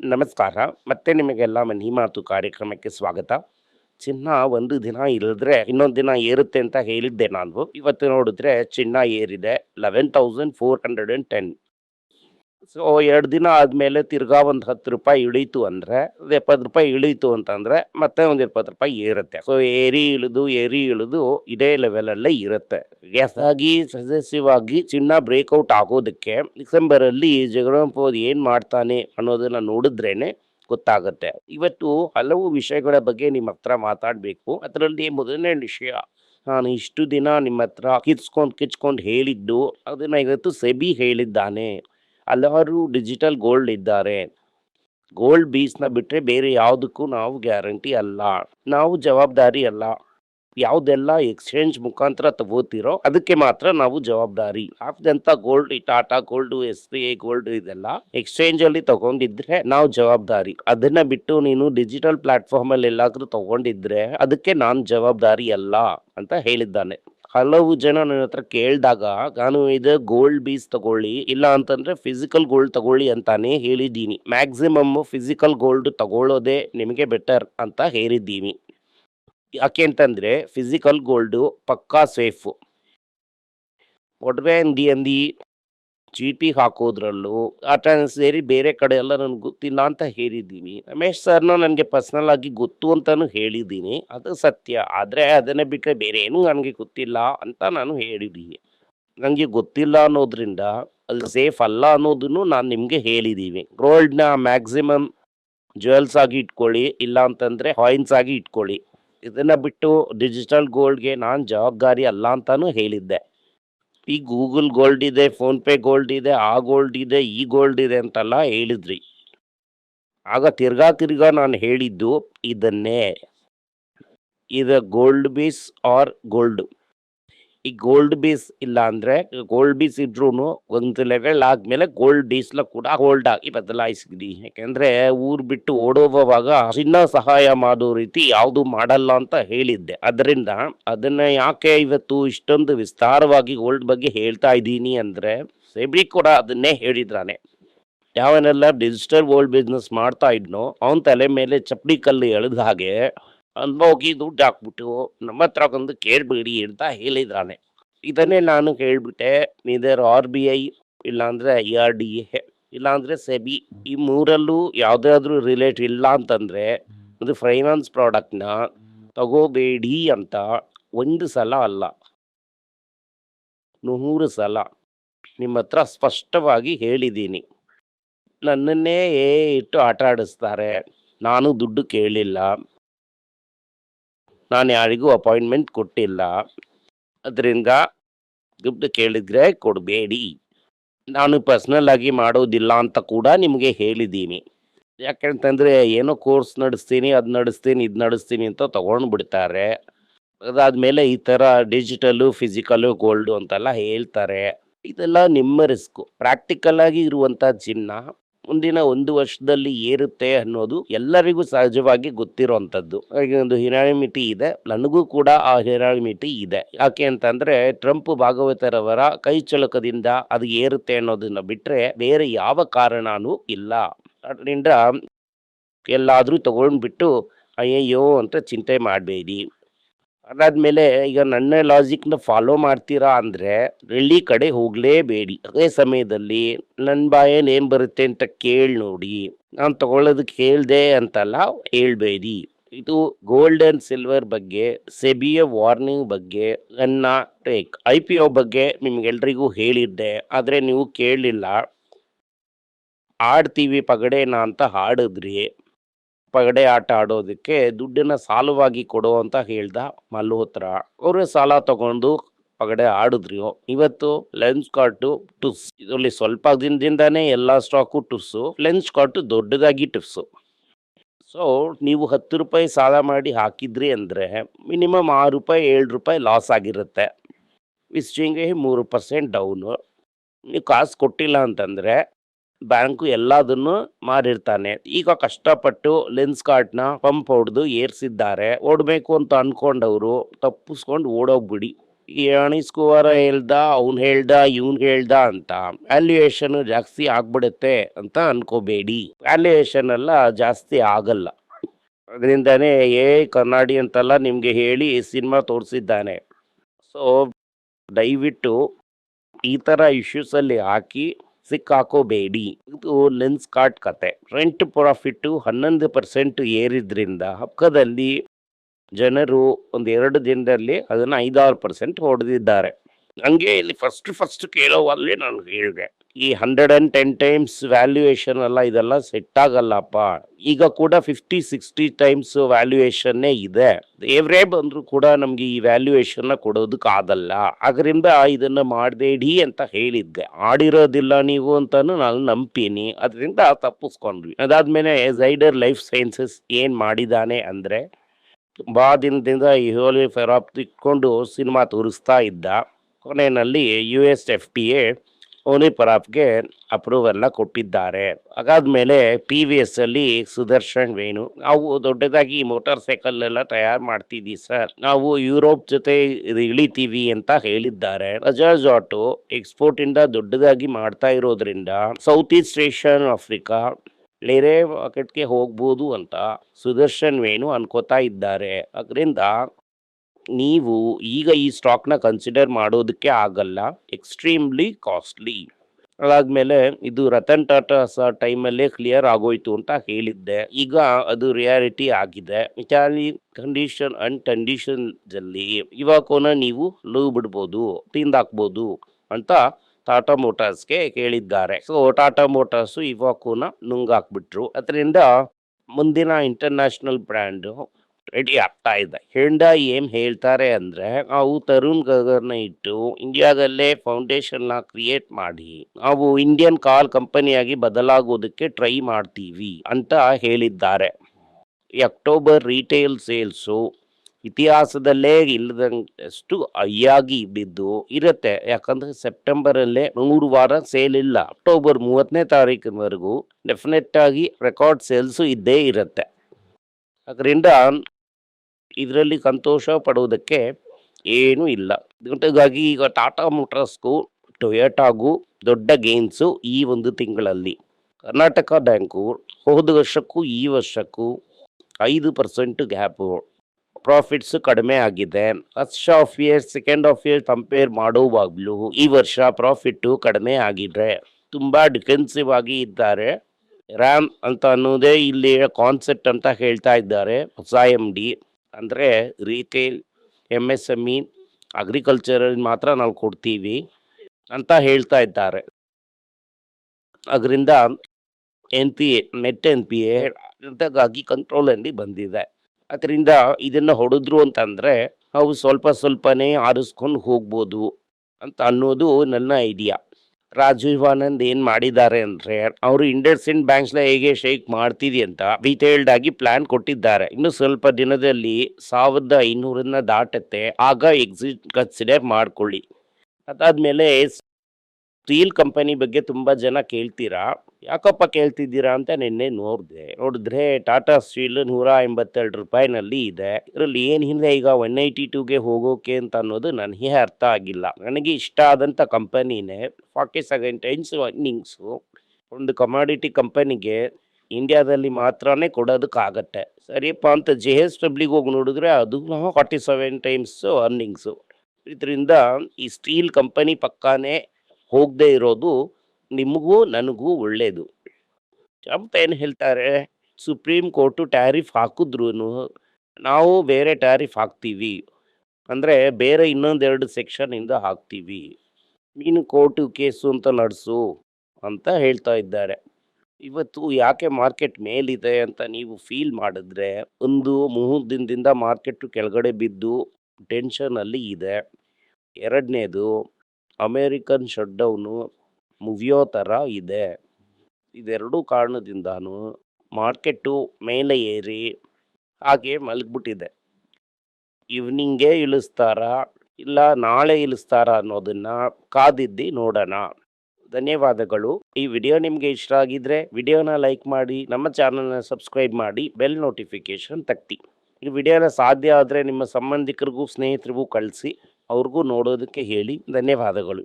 ನಮಸ್ಕಾರ. ಮತ್ತೆ ನಿಮಗೆಲ್ಲ ಮನಿ ಮಾತು ಕಾರ್ಯಕ್ರಮಕ್ಕೆ ಸ್ವಾಗತ. ಚಿನ್ನ ಒಂದು ದಿನ ಇಳಿದ್ರೆ ಇನ್ನೊಂದು ದಿನ ಏರುತ್ತೆ ಅಂತ ಹೇಳಿದ್ದೆ ನಾನು. ಇವತ್ತು ನೋಡಿದ್ರೆ ಚಿನ್ನ ಏರಿದೆ. Eleven thousand four hundred and ten so ಎರಡು ದಿನ ಆದಮೇಲೆ ತಿರ್ಗಾ ಒಂದು ಹತ್ತು ರೂಪಾಯಿ ಇಳೀತು ಅಂದರೆ, ಒಂದು ಎಪ್ಪತ್ತು ರೂಪಾಯಿ ಇಳೀತು ಅಂತಂದರೆ ಮತ್ತೆ ಒಂದು ಇಪ್ಪತ್ತು ರೂಪಾಯಿ ಏರುತ್ತೆ. ಸೊ ಏರಿ ಇಳಿದು ಏರಿ ಇಳಿದು ಇದೇ ಲೆವೆಲಲ್ಲೇ ಇರುತ್ತೆ. ಹಾಗಾಗಿ ಸಜೆಸಿವ್ ಆಗಿ ಚಿನ್ನ ಬ್ರೇಕ್ಔಟ್ ಆಗೋದಕ್ಕೆ ಡಿಸೆಂಬರಲ್ಲಿ ಜಗನ್ನಾಥ್ ಏನು ಮಾಡ್ತಾನೆ ಅನ್ನೋದನ್ನ ನೋಡಿದ್ರೇನೆ ಗೊತ್ತಾಗುತ್ತೆ. ಇವತ್ತು ಹಲವು ವಿಷಯಗಳ ಬಗ್ಗೆ ನಿಮ್ಮ ಹತ್ರ ಮಾತಾಡಬೇಕು. ಅದರಲ್ಲಿ ಮೊದಲನೇ ವಿಷಯ, ನಾನು ಇಷ್ಟು ದಿನ ನಿಮ್ಮ ಹತ್ರ ಕಿಚ್ಕೊಂಡು ಕಿಚ್ಕೊಂಡು ಹೇಳಿದ್ದು, ಅದನ್ನು ಇವತ್ತು ಸೆಬಿ ಹೇಳಿದ್ದಾನೆ. ಹಲವಾರು ಡಿಜಿಟಲ್ ಗೋಲ್ಡ್ ಇದ್ದಾರೆ. ಗೋಲ್ಡ್ ಬೀಸ್ನ ಬಿಟ್ಟರೆ ಬೇರೆ ಯಾವುದಕ್ಕೂ ನಾವು ಗ್ಯಾರಂಟಿ ಅಲ್ಲ. ನಾವು ಜವಾಬ್ದಾರಿ ಅಲ್ಲ. ಯಾವುದೆಲ್ಲ ಎಕ್ಸ್ಚೇಂಜ್ ಮುಖಾಂತರ ತಗೋತಿರೋ ಅದಕ್ಕೆ ಮಾತ್ರ ನಾವು ಜವಾಬ್ದಾರಿ. ಹಾಕ್ದಂತ gold, Tata gold, S B I gold ಇದೆಲ್ಲ ಎಕ್ಸ್ಚೇಂಜ್ ಅಲ್ಲಿ ತಗೊಂಡಿದ್ರೆ ನಾವು ಜವಾಬ್ದಾರಿ. ಅದನ್ನ ಬಿಟ್ಟು ನೀನು ಡಿಜಿಟಲ್ ಪ್ಲಾಟ್ಫಾರ್ಮ್ ಅಲ್ಲಿ ಎಲ್ಲಾದ್ರೂ ತಗೊಂಡಿದ್ರೆ ಅದಕ್ಕೆ ನಾನು ಜವಾಬ್ದಾರಿ ಅಲ್ಲ ಅಂತ ಹೇಳಿದ್ದಾನೆ. ಹಲವು ಜನ ನನ್ನ ಹತ್ರ ಕೇಳಿದಾಗ, ನಾನು ಇದು ಗೋಲ್ಡ್ ಬೀಸ್ ತಗೊಳ್ಳಿ, ಇಲ್ಲ ಅಂತಂದ್ರೆ ಫಿಸಿಕಲ್ ಗೋಲ್ಡ್ ತಗೊಳ್ಳಿ ಅಂತಾನೆ ಹೇಳಿದ್ದೀನಿ. ಮ್ಯಾಕ್ಸಿಮಮ್ ಫಿಸಿಕಲ್ ಗೋಲ್ಡ್ ತಗೊಳ್ಳೋದೇ ನಿಮಗೆ ಬೆಟರ್ ಅಂತ ಹೇಳಿದ್ದೀನಿ. ಯಾಕೆ ಅಂತಂದ್ರೆ ಫಿಸಿಕಲ್ ಗೋಲ್ಡು ಪಕ್ಕಾ ಸೇಫು ಒಡವೆ ಅಂದಿ ಅಂದಿ ಚೀಟಿ ಹಾಕೋದ್ರಲ್ಲೂ ಆಟ ಸೇರಿ ಬೇರೆ ಕಡೆ ಎಲ್ಲ ನನಗೆ ಗೊತ್ತಿಲ್ಲ ಅಂತ ಹೇಳಿದ್ದೀನಿ. ರಮೇಶ್ ಸರ್ನ ನನಗೆ ಪರ್ಸ್ನಲ್ ಆಗಿ ಗೊತ್ತು ಅಂತಾನು ಹೇಳಿದ್ದೀನಿ. ಅದು ಸತ್ಯ. ಆದರೆ ಅದನ್ನೇ ಬಿಟ್ಟರೆ ಬೇರೆ ಏನೂ ನನಗೆ ಗೊತ್ತಿಲ್ಲ ಅಂತ ನಾನು ಹೇಳಿದ್ದೀನಿ. ನನಗೆ ಗೊತ್ತಿಲ್ಲ ಅನ್ನೋದ್ರಿಂದ ಅಲ್ಲಿ ಸೇಫ್ ಅಲ್ಲ ಅನ್ನೋದನ್ನು ನಾನು ನಿಮಗೆ ಹೇಳಿದ್ದೀನಿ ಗೋಲ್ಡ್ನ ಮ್ಯಾಕ್ಸಿಮಮ್ ಜ್ಯುವೆಲ್ಸ್ ಆಗಿ ಇಟ್ಕೊಳ್ಳಿ, ಇಲ್ಲ ಅಂತಂದರೆ ಕಾಯಿನ್ಸ್ ಆಗಿ ಇಟ್ಕೊಳ್ಳಿ. ಇದನ್ನು ಬಿಟ್ಟು ಡಿಜಿಟಲ್ ಗೋಲ್ಡ್ಗೆ ನಾನು ಜವಾಬ್ದಾರಿ ಅಲ್ಲ ಅಂತಲೂ ಹೇಳಿದ್ದೆ. ಈ ಗೂಗಲ್ ಗೋಲ್ಡ್ ಇದೆ ಫೋನ್ ಪೇ ಗೋಲ್ಡ್ ಇದೆ, ಆ ಗೋಲ್ಡ್ ಇದೆ, ಈ ಗೋಲ್ಡ್ ಇದೆ ಅಂತೆಲ್ಲ ಹೇಳಿದ್ರಿ. ಆಗ ತಿರ್ಗಾ ತಿರ್ಗಾ ನಾನು ಹೇಳಿದ್ದು ಇದನ್ನೇ. ಇದ ಗೋಲ್ಡ್ ಬೀಸ್ ಆರ್ ಗೋಲ್ಡ್. ಈ ಗೋಲ್ಡ್ ಬೀಸ್ ಇಲ್ಲ ಅಂದ್ರೆ ಗೋಲ್ಡ್ ಬೀಸ್ ಇದ್ರೂ ಒಂದು ಲೆವೆಲ್ ಆದ್ಮೇಲೆ ಗೋಲ್ಡ್ ಡೀಸ್ಲ ಕೂಡ ಹೋಲ್ಡ್ ಆಗಿ ಬದಲಾಯಿಸಿದ್ವಿ ಯಾಕೆಂದ್ರೆ ಊರ್ ಬಿಟ್ಟು ಓಡೋವಾಗ ಚಿನ್ನ ಸಹಾಯ ಮಾಡೋ ರೀತಿ ಯಾವುದು ಮಾಡಲ್ಲ ಅಂತ ಹೇಳಿದ್ದೆ. ಅದರಿಂದ ಅದನ್ನ ಯಾಕೆ ಇವತ್ತು ಇಷ್ಟೊಂದು ವಿಸ್ತಾರವಾಗಿ ಗೋಲ್ಡ್ ಬಗ್ಗೆ ಹೇಳ್ತಾ ಇದ್ದೀನಿ ಅಂದ್ರೆ ಸೆಬಿ ಕೂಡ ಅದನ್ನೇ ಹೇಳಿದ್ರಾನೆ. ಯಾವನೆಲ್ಲ ಡಿಜಿಟಲ್ ಗೋಲ್ಡ್ ಬಿಸ್ನೆಸ್ ಮಾಡ್ತಾ ಇದ್ನೋ ಅವನ ತಲೆ ಮೇಲೆ ಚಪ್ಪಡಿ ಕಲ್ಲು ಎಳೆದ ಹಾಗೆ ಹೋಗಿ ದುಡ್ಡು ಹಾಕ್ಬಿಟ್ಟು ನಮ್ಮ ಹತ್ರ ಬಂದು ಕೇಳ್ಬೇಡಿ ಅಂತ ಹೇಳಿದ್ರಾನೆ. ಇದನ್ನೇ ನಾನು ಹೇಳ್ಬಿಟ್ಟೆ ಇದರ ಆರ್ ಬಿ ಐ ಇಲ್ಲಾಂದರೆ ಐ ಆರ್ ಡಿ ಎ, ಇಲ್ಲಾಂದರೆ ಸೆಬಿ, ಈ ಮೂರಲ್ಲೂ ಯಾವುದಾದ್ರೂ ರಿಲೇಟ್ ಇಲ್ಲ ಅಂತಂದ್ರೆ ಅದು ಫೈನಾನ್ಸ್ ಪ್ರಾಡಕ್ಟ್ನ ತಗೋಬೇಡಿ ಅಂತ ಒಂದು ಸಲ ಅಲ್ಲ. ನೂರು ಸಲ ನಿಮ್ಮ ಹತ್ರ ಸ್ಪಷ್ಟವಾಗಿ ಹೇಳಿದ್ದೀನಿ. ನನ್ನನ್ನೇ ಏ ಇಟ್ಟು ಆಟ ಆಡಿಸ್ತಾರೆ. ನಾನು ದುಡ್ಡು ಕೇಳಿಲ್ಲ. ನಾನು ಯಾರಿಗೂ ಅಪಾಯಿಂಟ್ಮೆಂಟ್ ಕೊಟ್ಟಿಲ್ಲ. ಅದರಿಂದ ದುಡ್ಡು ಕೇಳಿದ್ರೆ ಕೊಡಬೇಡಿ. ನಾನು ಪರ್ಸ್ನಲ್ ಆಗಿ ಮಾಡೋದಿಲ್ಲ ಅಂತ ಕೂಡ ನಿಮಗೆ ಹೇಳಿದ್ದೀನಿ. ಯಾಕೆಂತಂದರೆ ಏನೋ ಕೋರ್ಸ್ ನಡೆಸ್ತೀನಿ, ಅದು ನಡೆಸ್ತೀನಿ, ಇದು ನಡೆಸ್ತೀನಿ ಅಂತ ತಗೊಂಡು ಬಿಡ್ತಾರೆ ಅದಾದಮೇಲೆ ಈ ಥರ ಡಿಜಿಟಲು, ಫಿಸಿಕಲು, ಗೋಲ್ಡು ಅಂತೆಲ್ಲ ಹೇಳ್ತಾರೆ. ಇದೆಲ್ಲ ನಿಮ್ಮ ರಿಸ್ಕು. ಪ್ರಾಕ್ಟಿಕಲ್ ಆಗಿ ಇರುವಂಥ ಚಿನ್ನ ಮುಂದಿನ ಒಂದು ವರ್ಷದಲ್ಲಿ ಏರುತ್ತೆ ಅನ್ನೋದು ಎಲ್ಲರಿಗೂ ಸಹಜವಾಗಿ ಗೊತ್ತಿರುವಂಥದ್ದು ಹಾಗೆ ಒಂದು ಹಿರಾಣಿಮಿತಿ ಇದೆ. ನನಗೂ ಕೂಡ ಆ ಹಿರಾಣಿಮಿತಿ ಇದೆ. ಯಾಕೆ ಅಂತಂದ್ರೆ ಟ್ರಂಪ್ ಭಾಗವತರವರ ಕೈ ಚಳಕದಿಂದ ಅದು ಏರುತ್ತೆ ಅನ್ನೋದನ್ನ ಬಿಟ್ರೆ ಬೇರೆ ಯಾವ ಕಾರಣನೂ ಇಲ್ಲ. ಅದರಿಂದ ಎಲ್ಲಾದರೂ ತಗೊಂಡ್ಬಿಟ್ಟು ಅಯ್ಯಯ್ಯೋ ಅಂತ ಚಿಂತೆ ಮಾಡಬೇಡಿ. ಅದಾದ್ಮೇಲೆ ಈಗ ನನ್ನ ಲಾಜಿಕ್ನ ಫಾಲೋ ಮಾಡ್ತೀರಾ ಅಂದರೆ ಹಳ್ಳಿ ಕಡೆ ಹೋಗಲೇಬೇಡಿ. ಅದೇ ಸಮಯದಲ್ಲಿ ನನ್ನ ಬಾಯೇನು ಏನು ಬರುತ್ತೆ ಅಂತ ಕೇಳಿ ನೋಡಿ. ನಾನು ತಗೊಳ್ಳೋದು ಹೇಳ್ದೆ ಅಂತಲ್ಲ ಹೇಳ್ಬೇಡಿ. ಇದು ಗೋಲ್ಡ್ ಆ್ಯಂಡ್ ಸಿಲ್ವರ್ ಬಗ್ಗೆ, ಸೆಬಿಯ ವಾರ್ನಿಂಗ್ ಬಗ್ಗೆ, ನನ್ನ ಟೇಕ್ ಐ ಪಿ ಒ ಬಗ್ಗೆ ನಿಮ್ಗೆಲ್ರಿಗೂ ಹೇಳಿದ್ದೆ, ಆದರೆ ನೀವು ಕೇಳಲಿಲ್ಲ. ಆಡ್ತೀವಿ ಪಗಡೆನ ಅಂತ ಹಾಡಿದ್ರಿ. ಪಗಡೆ ಆಟ ಆಡೋದಕ್ಕೆ ದುಡ್ಡನ್ನ ಸಾಲವಾಗಿ ಕೊಡು ಅಂತ ಹೇಳ್ದ ಮಲ್ಹೋತ್ರ. ಅವರೇ ಸಾಲ ತಗೊಂಡು ಪಗಡೆ ಆಡಿದ್ರು. ಇವತ್ತು ಲೆನ್ಸ್ ಕಾರ್ಟು ಟುಸ್ ಇದರಲ್ಲಿ ಸ್ವಲ್ಪ ದಿನದಿಂದಾನೇ ಎಲ್ಲ ಸ್ಟಾಕು ಟುಸ್ಸು ಲೆನ್ಸ್ ಕಾರ್ಟು ದೊಡ್ಡದಾಗಿ ಟುಸ್ಸು ಸೊ ನೀವು ಹತ್ತು ರೂಪಾಯಿ ಸಾಲ ಮಾಡಿ ಹಾಕಿದ್ರಿ ಅಂದರೆ ಮಿನಿಮಮ್ ಆರು ರೂಪಾಯಿ, ಏಳು ರೂಪಾಯಿ ಲಾಸ್ ಆಗಿರುತ್ತೆ. ವಿಸ್ಟಿಂಗ್ ಮೂರು ಪರ್ಸೆಂಟ್ ಡೌನು ನೀವು ಕಾಸು ಕೊಟ್ಟಿಲ್ಲ ಅಂತಂದರೆ ಬ್ಯಾಂಕು ಎಲ್ಲದನ್ನು ಮಾರಿರ್ತಾನೆ. ಈಗ ಕಷ್ಟಪಟ್ಟು ಲೆನ್ಸ್ ಕಾರ್ಟ್ನ ಪಂಪ್ ಹೊಡೆದು ಏರ್ಸಿದ್ದಾರೆ. ಓಡಬೇಕು ಅಂತ ಅನ್ಕೊಂಡವರು ತಪ್ಪಿಸ್ಕೊಂಡು ಓಡೋಗ್ಬಿಡಿ. ಅಣಿಸ್ ಅಣೀಸ್ ಕುಮಾರ ಹೇಳ್ದ, ಅವ್ನು ಹೇಳ್ದ, ಇವ್ನು ಹೇಳ್ದ ಅಂತ ವ್ಯಾಲ್ಯೂಯೇಷನ್ ಜಾಸ್ತಿ ಆಗ್ಬಿಡುತ್ತೆ ಅಂತ ಅನ್ಕೋಬೇಡಿ. ವ್ಯಾಲ್ಯೂಯೇಷನ್ ಎಲ್ಲ ಜಾಸ್ತಿ ಆಗಲ್ಲ. ಅದರಿಂದನೇ ಏ ಕನ್ನಡಿ ಅಂತೆಲ್ಲ ನಿಮಗೆ ಹೇಳಿ ಸಿನಿಮಾ ತೋರಿಸಿದ್ದಾನೆ. ಸೊ ದಯವಿಟ್ಟು ಈ ಥರ ಇಶ್ಯೂಸಲ್ಲಿ ಹಾಕಿ ಸಿಕ್ಕಾಕೋಬೇಡಿ ಇದು ಲೆನ್ಸ್ ಕಾರ್ಟ್ ಕತೆ. ರೆಂಟ್ ಪ್ರಾಫಿಟ್ಟು ಹನ್ನೊಂದು ಪರ್ಸೆಂಟ್ ಏರಿದ್ರಿಂದ ಹಕ್ಕದಲ್ಲಿ ಜನರು ಒಂದು ಎರಡು ದಿನದಲ್ಲಿ ಅದನ್ನು ಐದಾರು ಪರ್ಸೆಂಟ್ ಹೊಡೆದಿದ್ದಾರೆ. ಹಂಗೆ ಇಲ್ಲಿ ಫಸ್ಟ್ ಫಸ್ಟ್ ಕೇಳೋವಲ್ಲಿ ನಾನು ಹೇಳಿದೆ. ಈ hundred and ten times valuation ಎಲ್ಲ ಇದೆಲ್ಲ ಸೆಟ್ ಆಗಲ್ಲಪ್ಪ. ಈಗ ಕೂಡ ಫಿಫ್ಟಿ ಸಿಕ್ಸ್ಟಿ ಟೈಮ್ಸ್ ವ್ಯಾಲ್ಯೂಯೇಷನ್ನೇ ಇದೆ. ಎವ್ರೇ ಬಂದರೂ ಕೂಡ ನಮಗೆ ಈ ವ್ಯಾಲ್ಯೂಯೇಷನ್ನ ಕೊಡೋದಕ್ಕಾಗಲ್ಲ. ಅದರಿಂದ ಇದನ್ನು ಮಾಡಬೇಡಿ ಅಂತ ಹೇಳಿದ್ದೆ. ಆಡಿರೋದಿಲ್ಲ ನೀವು ಅಂತಾನು ನಾನು ನಂಬ್ತೀನಿ. ಅದರಿಂದ ತಪ್ಪಿಸ್ಕೊಂಡ್ವಿ. ಅದಾದ್ಮೇಲೆ ಝೈಡರ್ ಲೈಫ್ ಸೈನ್ಸಸ್ ಏನು ಮಾಡಿದ್ದಾನೆ ಅಂದರೆ, ತುಂಬ ದಿನದಿಂದ ಈ ಹೋಲಿ ಫೆರಾಪ್ ಇಟ್ಕೊಂಡು ಸಿನಿಮಾ ತೋರಿಸ್ತಾ ಇದ್ದ. ಕೊನೆಯಲ್ಲಿ U S F D A ಓನಿ ಪರಾಪ್ಗೆ ಅಪ್ರೂವಲ್ನ ಕೊಟ್ಟಿದ್ದಾರೆ. ಹಾಗಾದ್ಮೇಲೆ ಪಿ ವಿ ಎಸ್ ಅಲ್ಲಿ ಸುದರ್ಶನ್ ವೇಣು. ನಾವು ದೊಡ್ಡದಾಗಿ ಮೋಟಾರ್ ಸೈಕಲ್ ಎಲ್ಲ ತಯಾರು ಮಾಡ್ತಿದ್ದೀವಿ ಸರ್ ನಾವು ಯುರೋಪ್ ಜೊತೆ ಇಳಿತೀವಿ ಅಂತ ಹೇಳಿದ್ದಾರೆ. ಬಜಾಜ್ ಆಟೋ ಎಕ್ಸ್ಪೋರ್ಟ್ ಇಂದ ದೊಡ್ಡದಾಗಿ ಮಾಡ್ತಾ ಇರೋದ್ರಿಂದ ಸೌತ್ ಈಸ್ಟ್ ಏಷ್ಯನ್ ಆಫ್ರಿಕಾ ಬೇರೆ ಮಾರ್ಕೆಟ್ಗೆ ಹೋಗ್ಬೋದು ಅಂತ ಸುದರ್ಶನ್ ವೇಣು ಅನ್ಕೋತಾ ಇದ್ದಾರೆ. ಅದರಿಂದ ನೀವು ಈಗ ಈ ಸ್ಟಾಕ್ನ ಕನ್ಸಿಡರ್ ಮಾಡೋದಕ್ಕೆ ಆಗಲ್ಲ ಎಕ್ಸ್ಟ್ರೀಮ್ಲಿ ಕಾಸ್ಟ್ಲಿ ಅದಾದ್ಮೇಲೆ ಇದು ರತನ್ ಟಾಟಾ ಸಹ ಟೈಮಲ್ಲೇ ಕ್ಲಿಯರ್ ಆಗೋಯ್ತು ಅಂತ ಹೇಳಿದ್ದೆ. ಈಗ ಅದು ರಿಯಾಲಿಟಿ ಆಗಿದೆ. ಚಾಲಿ ಕಂಡೀಷನ್ ಅಂಡ್ ಕಂಡೀಷನ್ಸಲ್ಲಿ ಇವಾಗೋನ ನೀವು ಲೂ ಬಿಡ್ಬೋದು, ತಿಂದಾಕ್ಬೋದು ಅಂತ ಟಾಟಾ ಮೋಟಾರ್ಸ್ಗೆ ಕೇಳಿದ್ದಾರೆ ಸೊ ಟಾಟಾ ಮೋಟಾರ್ಸು ಇವಾಗೋನ ನುಂಗಾಕ್ಬಿಟ್ರು. ಅದರಿಂದ ಮುಂದಿನ ಇಂಟರ್ನ್ಯಾಷನಲ್ ಬ್ರ್ಯಾಂಡು ರೆಡಿ ಆಗ್ತಾ ಇದೆ. ಹೆಂಡಾ ಏನ್ ಹೇಳ್ತಾರೆ ಅಂದ್ರೆ ನಾವು ತರುಣ್ ಗಗರ್ನ ಇಟ್ಟು ಇಂಡಿಯಾದಲ್ಲೇ ಫೌಂಡೇಶನ್ನ ಕ್ರಿಯೇಟ್ ಮಾಡಿ ನಾವು ಇಂಡಿಯನ್ ಕಾಲ್ ಕಂಪನಿಯಾಗಿ ಬದಲಾಗೋದಕ್ಕೆ ಟ್ರೈ ಮಾಡ್ತೀವಿ ಅಂತ ಹೇಳಿದ್ದಾರೆ. ಅಕ್ಟೋಬರ್ ರಿಟೇಲ್ ಸೇಲ್ಸು ಇತಿಹಾಸದಲ್ಲೇ ಇಲ್ಲದಷ್ಟು ಅಯ್ಯಾಗಿ ಬಿದ್ದು ಇರುತ್ತೆ. ಯಾಕಂದ್ರೆ ಸೆಪ್ಟೆಂಬರಲ್ಲೇ ಮೂರು ವಾರ ಸೇಲ್ ಇಲ್ಲ. ಅಕ್ಟೋಬರ್ ಮೂವತ್ತನೇ ತಾರೀಕಿನವರೆಗೂ ಡೆಫಿನೆಟ್ ಆಗಿ ರೆಕಾರ್ಡ್ ಸೇಲ್ಸು ಇದ್ದೇ ಇರುತ್ತೆ. ಅದರಿಂದ ಇದರಲ್ಲಿ ಸಂತೋಷ ಪಡುವುದಕ್ಕೆ ಏನೂ ಇಲ್ಲ. ಹಾಗಾಗಿ ಈಗ ಟಾಟಾ ಮೋಟರ್ಸ್ಗೂ ಟೊಯೋಟಾಗೂ ದೊಡ್ಡ ಗೇನ್ಸು ಈ ಒಂದು ತಿಂಗಳಲ್ಲಿ. ಕರ್ನಾಟಕ ಬ್ಯಾಂಕು ಹೋದ ವರ್ಷಕ್ಕೂ, ಈ ವರ್ಷಕ್ಕೂ ಐದು ಪರ್ಸೆಂಟ್ ಗ್ಯಾಪು ಪ್ರಾಫಿಟ್ಸ್ ಕಡಿಮೆ ಆಗಿದೆ. First half year second half year compare ಮಾಡುವಾಗಲೂ ಈ ವರ್ಷ ಪ್ರಾಫಿಟ್ಟು ಕಡಿಮೆ ಆಗಿದೆ ತುಂಬ ಡಿಫೆನ್ಸಿವ್ ಆಗಿ ಇದ್ದಾರೆ. ರ್ಯಾಮ್ ಅಂತ ಅನ್ನೋದೇ ಇಲ್ಲಿ ಕಾನ್ಸೆಪ್ಟ್ ಅಂತ ಹೇಳ್ತಾ ಇದ್ದಾರೆ. ಹೊಸ ಎಂ ಡಿ ಅಂದರೆ retail M S M E agriculture ಮಾತ್ರ ನಾವು ಕೊಡ್ತೀವಿ ಅಂತ ಹೇಳ್ತಾ ಇದ್ದಾರೆ. ಅದರಿಂದ N P A net N P A ಹಾಗಾಗಿ ಕಂಟ್ರೋಲಲ್ಲಿ ಬಂದಿದೆ. ಅದರಿಂದ ಇದನ್ನು ಹೊಡೆದ್ರು ಅಂತಂದರೆ ಅವು ಸ್ವಲ್ಪ ಸ್ವಲ್ಪನೇ ಆರಿಸ್ಕೊಂಡು ಹೋಗ್ಬೋದು ಅಂತ ಅನ್ನೋದು ನನ್ನ ಐಡಿಯಾ ರಾಜೀವ್ ಆನಂದ್ ಏನು ಮಾಡಿದ್ದಾರೆ ಅಂದರೆ, ಅವರು ಇಂಡಸ್ ಇಂಡ್ ಬ್ಯಾಂಕ್ಸ್ನ ಹೇಗೆ ಶೇಕ್ ಮಾಡ್ತಿದೆ ಅಂತ ಡೀಟೇಲ್ಡ್ ಆಗಿ ಪ್ಲಾನ್ ಕೊಟ್ಟಿದ್ದಾರೆ. ಇನ್ನು ಸ್ವಲ್ಪ ದಿನದಲ್ಲಿ ಸಾವಿರದ ಐನೂರನ್ನ ದಾಟತ್ತೆ. ಆಗ ಎಕ್ಸಿಟ್ ಕನ್ಸಿಡರ್ ಮಾಡ್ಕೊಳ್ಳಿ. ಅದಾದ್ಮೇಲೆ ಸ್ಟೀಲ್ ಕಂಪನಿ ಬಗ್ಗೆ ತುಂಬ ಜನ ಕೇಳ್ತೀರಾ? ಯಾಕಪ್ಪ ಕೇಳ್ತಿದ್ದೀರಾ ಅಂತ ನಿನ್ನೆ ನೋಡಿದೆ. ನೋಡಿದ್ರೆ ಟಾಟಾ ಸ್ಟೀಲ್ ನೂರ ಎಂಬತ್ತೆರಡು ರೂಪಾಯಿನಲ್ಲಿ ಇದೆ. ಇದರಲ್ಲಿ ಏನು ಹಿಂದೆ ಈಗ ಒನ್ ಏಯ್ಟಿ ಟೂಗೆ ಹೋಗೋಕೆ ಅಂತ ಅನ್ನೋದು ನನಗೆ ಅರ್ಥ ಆಗಿಲ್ಲ. ನನಗೆ ಇಷ್ಟ ಆದಂಥ ಕಂಪನಿನೇ ಫಾರ್ಟಿ ಸೆವೆನ್ ಟೈಮ್ಸ್ ಅರ್ನಿಂಗ್ಸು ಒಂದು ಕಮಾಡಿಟಿ ಕಂಪನಿಗೆ ಇಂಡಿಯಾದಲ್ಲಿ ಮಾತ್ರನೇ ಕೊಡೋದಕ್ಕಾಗತ್ತೆ. ಸರಿಯಪ್ಪ ಅಂತ ಜೆ ಎಸ್ ಡಬ್ಲ್ಯೂಗೆ ಹೋಗಿ ನೋಡಿದ್ರೆ ಅದು ಫಾರ್ಟಿ ಸೆವೆನ್ ಟೈಮ್ಸ್ ಅರ್ನಿಂಗ್ಸು ಇದರಿಂದ ಈ ಸ್ಟೀಲ್ ಕಂಪನಿ ಪಕ್ಕಾನೇ ಹೋಗದೆ ಇರೋದು ನಿಮಗೂ ನನಗೂ ಒಳ್ಳೆಯದು ಟ್ರಂಪ್ ಏನು ಹೇಳ್ತಾರೆ, ಸುಪ್ರೀಂ ಕೋರ್ಟು ಟ್ಯಾರಿಫ್ ಹಾಕಿದ್ರು ನಾವು ಬೇರೆ ಟ್ಯಾರಿಫ್ ಹಾಕ್ತೀವಿ. ಅಂದರೆ ಬೇರೆ ಇನ್ನೊಂದೆರಡು ಸೆಕ್ಷನಿಂದ ಹಾಕ್ತೀವಿ. ನೀನು ಕೋರ್ಟು ಕೇಸು ಅಂತ ನಡೆಸು, ಅಂತ ಹೇಳ್ತಾ ಇದ್ದಾರೆ. ಇವತ್ತು ಯಾಕೆ ಮಾರ್ಕೆಟ್ ಮೇಲಿದೆ ಅಂತ ನೀವು ಫೀಲ್ ಮಾಡಿದ್ರೆ, ಒಂದು ಮೂರು ದಿನದಿಂದ ಮಾರ್ಕೆಟು ಕೆಳಗಡೆ ಬಿದ್ದು ಟೆನ್ಷನಲ್ಲಿ ಇದೆ. ಎರಡನೇದು ಅಮೇರಿಕನ್ ಶಟ್ಡೌನು ಮುಗಿಯೋ ಥರ ಇದೆ. ಇದೆರಡೂ ಕಾರಣದಿಂದಾನು ಮಾರ್ಕೆಟು ಮೇಲೆ ಏರಿ ಹಾಗೆ ಮಲಗಿಬಿಟ್ಟಿದೆ. ಈವ್ನಿಂಗೇ ಇಳಿಸ್ತಾರಾ ಇಲ್ಲ ನಾಳೆ ಇಳಿಸ್ತಾರಾ ಅನ್ನೋದನ್ನು ಕಾದಿದ್ದು ನೋಡೋಣ. ಧನ್ಯವಾದಗಳು. ಈ ವಿಡಿಯೋ ನಿಮಗೆ ಇಷ್ಟ ಆಗಿದ್ರೆ ವಿಡಿಯೋನ ಲೈಕ್ ಮಾಡಿ, ನಮ್ಮ ಚಾನಲ್ನ ಸಬ್ಸ್ಕ್ರೈಬ್ ಮಾಡಿ, ಬೆಲ್ ನೋಟಿಫಿಕೇಶನ್ ತಟ್ಟಿ. ಈ ವಿಡಿಯೋನ ಸಾಧ್ಯ ಆದರೆ ನಿಮ್ಮ ಸಂಬಂಧಿಕರಿಗೂ, ಸ್ನೇಹಿತರಿಗೂ ಕಳಿಸಿ. ಅವ್ರಿಗೂ ನೋಡೋದಕ್ಕೆ ಹೇಳಿ ಧನ್ಯವಾದಗಳು.